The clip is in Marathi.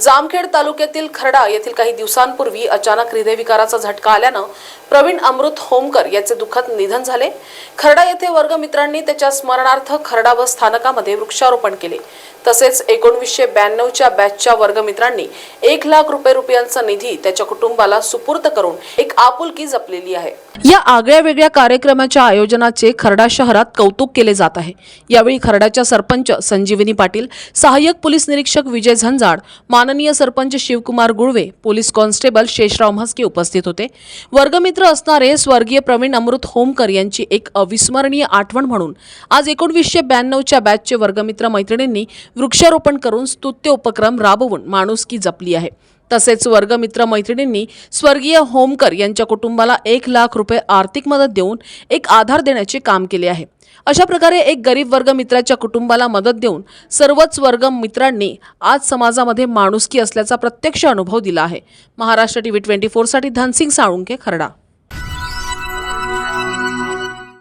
जामखेड तालुक्यातील खरडा येथील काही दिवसांपूर्वी अचानक हृदयविकाराचा झटका आल्यानं प्रवीण अमृत होमकर याचे दुःखद निधन झाले. खरडा येथे वर्गमित्रांनी त्याच्या स्मरणार्थ खरडा बस स्थानकामध्ये वृक्षारोपण केले. तसेच एकोणवीसशे ब्याण्णवच्या बॅचच्या वर्गमित्रांनी एक लाख रुपये रुपयांचा निधी त्याच्या कुटुंबाला सुपूर्त करून एक आपुलकी जपलेली आहे. या आगळ्या वेगळ्या कार्यक्रमाच्या आयोजनाचे खरडा शहरात कौतुक केले जात आहे. यावेळी खरडाच्या सरपंच संजीवनी पाटील सहाय्यक पोलीस निरीक्षक विजय झंजाड माननीय सरपंच शिवकुमार गुळवे पोलीस कॉन्स्टेबल शेषराव म्हस्के उपस्थित होते. वर्गमित्र असणारे स्वर्गीय प्रवीण अमृत होमकर यांची एक अविस्मरणीय आठवण म्हणून आज एकोणवीसशे ब्याण्णवच्या बॅचचे वर्गमित्र मैत्रिणींनी वृक्षारोपण करून स्तुत्य उपक्रम राबवून माणुसकी जपली आहे. तसेच वर्गमित्र मैत्रिणींनी स्वर्गीय होमकर यांच्या कुटुंबाला एक लाख रुपये आर्थिक मदत देऊन एक आधार देण्याचे काम केले आहे. अशा प्रकारे एक गरीब वर्ग मित्राच्या कुटुंबाला मदत देऊन सर्वच वर्ग मित्रांनी आज समाजामध्ये माणुसकी असल्याचा प्रत्यक्ष अनुभव दिला आहे. महाराष्ट्र टीव्ही ट्वेंटी फोरसाठी धनसिंग साळुंके खरडा.